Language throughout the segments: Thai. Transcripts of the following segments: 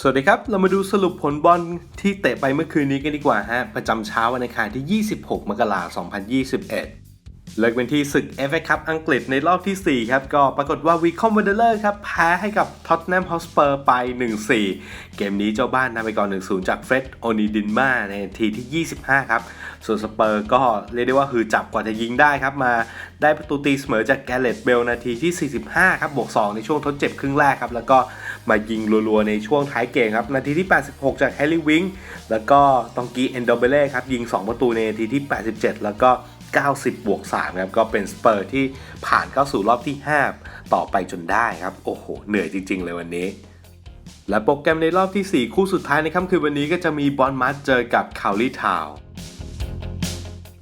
สวัสดีครับ เรามาดูสรุปผลบอลที่เตะไปเมื่อคืนนี้กันดีกว่าฮะ ประจำเช้าวันอังคารที่ 26 มกราคม 2021 เลิกเป็นที่ศึก FA คัพอังกฤษในรอบที่ 4 ครับ ก็ปรากฏว่าวีคอมเวเดอร์ครับ แพ้ให้กับท็อตแนมฮอสเปอร์ไป 1-4 เกมนี้เจ้าบ้านนำไปก่อน 1-0 จากเฟร็ดโอนิดินมาในนาทีที่ 25 ครับ ส่วนสเปอร์ก็เรียกได้ว่าคือจับกว่าจะยิงได้ครับ มาได้ประตูตีเสมอจากแกเรตเบลนาทีที่ 45 ครับบวก 2 ในช่วงทดเจ็บครึ่งแรกครับ แล้วก็มายิงรัวๆในช่วงท้ายเกมครับ นาทีที่ 86 จากแฮร์รี่วิงแล้วก็ตองกีเอนโดเบเล่ครับยิง 2 ประตูในนาทีที่ 87 แล้วก็ 90 บวก 3 ครับ ก็เป็นสเปอร์ที่ผ่านเข้าสู่รอบที่ 5 ต่อไปจนได้ครับ โอ้โห เหนื่อยจริง ๆ เลยวันนี้ และโปรแกรมในรอบที่ 4 คู่สุดท้ายในค่ำคืนวันนี้ก็จะมีบอลมัดเจอกับคาวลีทาวน์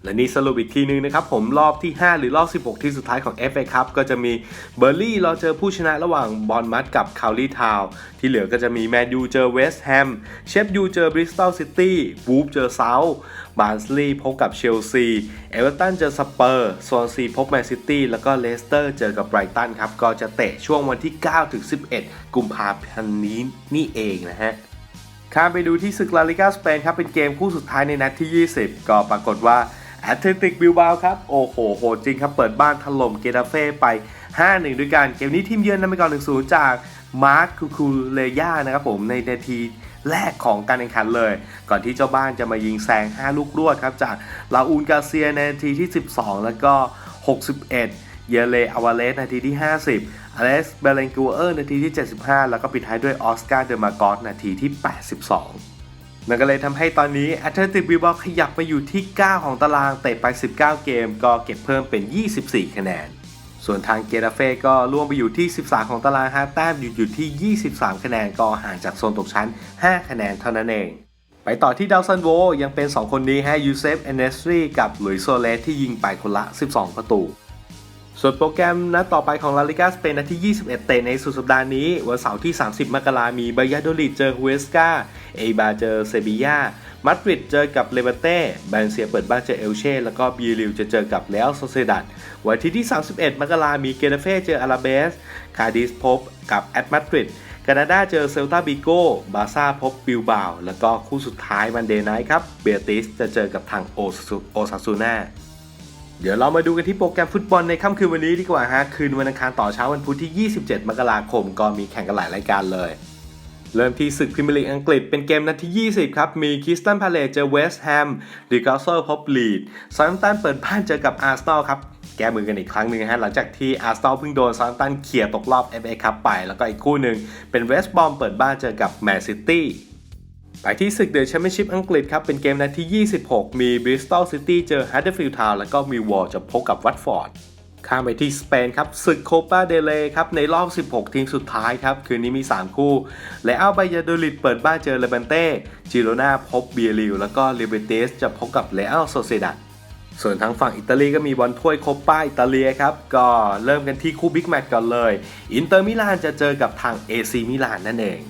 และนี่สรุปอีกทีนึงนะครับ ผมรอบที่ 5 หรือรอบ 16 ที่สุดท้ายของ FA Cup ก็จะมีเบอร์ลี่รอเจอผู้ชนะระหว่างบอลมัดกับคาวลีทาวที่เหลือก็จะมีแมนยูเจอเวสต์แฮมเชฟยูเจอบริสตัลซิตี้วูฟเจอเซาท์บาร์นสลีย์พบกับเชลซีเอเวอร์ตันเจอสเปอร์โซนซีพบแมนซิตี้แล้วก็เลสเตอร์เจอกับไบรตันครับก็จะเตะช่วงวันที่9ถึง11 กุมภาพันธ์นี้นี่เองนะฮะข้ามไปดูที่ศึกลาลิกาสเปนครับเป็นเกมคู่สุดท้ายในนัดที่ 20 ก็ปรากฏว่า แอตเลติกบิลบาวครับ โอ้โห โหดจริงครับ เปิดบ้านถล่มเกตาเฟ่ไป 5-1 ด้วยกันเกมนี้ทีมเยือนนำไปก่อน 1-0 จากมาร์คคูคูเลย่านะครับผมในนาทีแรกของการแข่งขันเลย ก่อนที่เจ้าบ้านจะมายิงแซง 5 ลูกรวดครับ จากลาอูนกาเซียในนาทีที่ 12 แล้วก็ 61 เยเลอาวาเลสนาทีที่ 50อเลสเบเลนกูเออร์นาทีที่ 75 แล้วก็ปิดท้ายด้วยออสการ์เดอมากอสนาทีที่ 82 นั่นก็เลยทำให้ตอนนี้แอตเลติกบิลบาขยับมาอยู่ที่ 9 ของตารางเตะไป 19 เกม ก็เก็บเพิ่มเป็น 24 คะแนน ส่วนทางเกตาเฟ่ก็ล่วงไปอยู่ที่ 13 ของตารางฮะแต้มอยู่อยู่ที่ 23 คะแนนก็ห่างจากโซนตกชั้น 5 คะแนนเท่านั้นเอง ไปต่อที่ดาวซันโวยังเป็น 2 คนนี้ฮะยูเซฟเอนเนสรีกับหลุยส์โซเลสที่ยิงไปคนละ 12 ประตู ส่วนโปรแกรมนัดต่อไปของลาลิกาสเปนนัดที่ 21 เตะในสุดสัปดาห์นี้ วันเสาร์ที่ 30 มกรามีบายาโดลิดเจอฮุเอสกาเอบาเจอเซบียามาดริดเจอกับเลเบเต้แบนเซียเปิดบ้านเจอเอลเช่ แล้วก็บีริวจะเจอกับเลอัลโซเซดัดวันที่ที่ 31 มกรามีเกเรเฟ่เจออาราเบส คาดิสพบกับแอตมาดริดกานาดาเจอเซลตาบิโกบาซ่าพบบิลบาว แล้วก็คู่สุดท้ายวันเดย์ไนท์ครับ เบียติสจะเจอกับทางโอซาซูน่า เดี๋ยวเรามาดูกันที่โปรแกรมฟุตบอลในค่ำคืนวันนี้ดีกว่าฮะ คืนวันอังคารต่อเช้าวันพุธที่ 27 มกราคม ก็มีแข่งกันหลายรายการเลย เริ่มที่ศึกพรีเมียร์ลีกอังกฤษเป็นเกมนัดที่ 20 ครับ มีคิสตันพาเลตเจอเวสต์แฮมดิกาเซอร์พบลีดซาร์ตันเปิดบ้านเจอกับอาร์เซนอลครับแก้มือกันอีกครั้งหนึ่งฮะหลังจากที่อาร์เซนอลเพิ่งโดนซาร์ตันเขี่ยตกรอบ FA คัพไป แล้วก็อีกคู่หนึ่งเป็นเวสต์บอมเปิดบ้านเจอกับแมนซิตี้ ไปที่ศึกเดอะแชมเปี้ยนชิพอังกฤษครับ เป็นเกมนัดที่ 26 มีบริสตอลซิตี้เจอฮัตเดอร์ฟิลด์ทาวน์แล้วก็มีวอลจะพบกับวัตฟอร์ดข้ามไปที่สเปนครับศึกโคปาเดเลครับ ในรอบ 16 ทีมสุดท้ายครับ คืนนี้มี 3 คู่ และอัลบายาโดลิดเปิดบ้านเจอเลเบนเต้จิโรนาพบเบียริวแล้วก็ลิเบเตสจะพบกับเลอัลโซเซดัดส่วนทางฝั่งอิตาลีก็มีบอลถ้วยโคปาอิตาเลียครับ ก็เริ่มกันที่คู่บิ๊กแมตช์ก่อนเลย อินเตอร์มิลานจะเจอกับทางเอซีมิลานนั่นเอง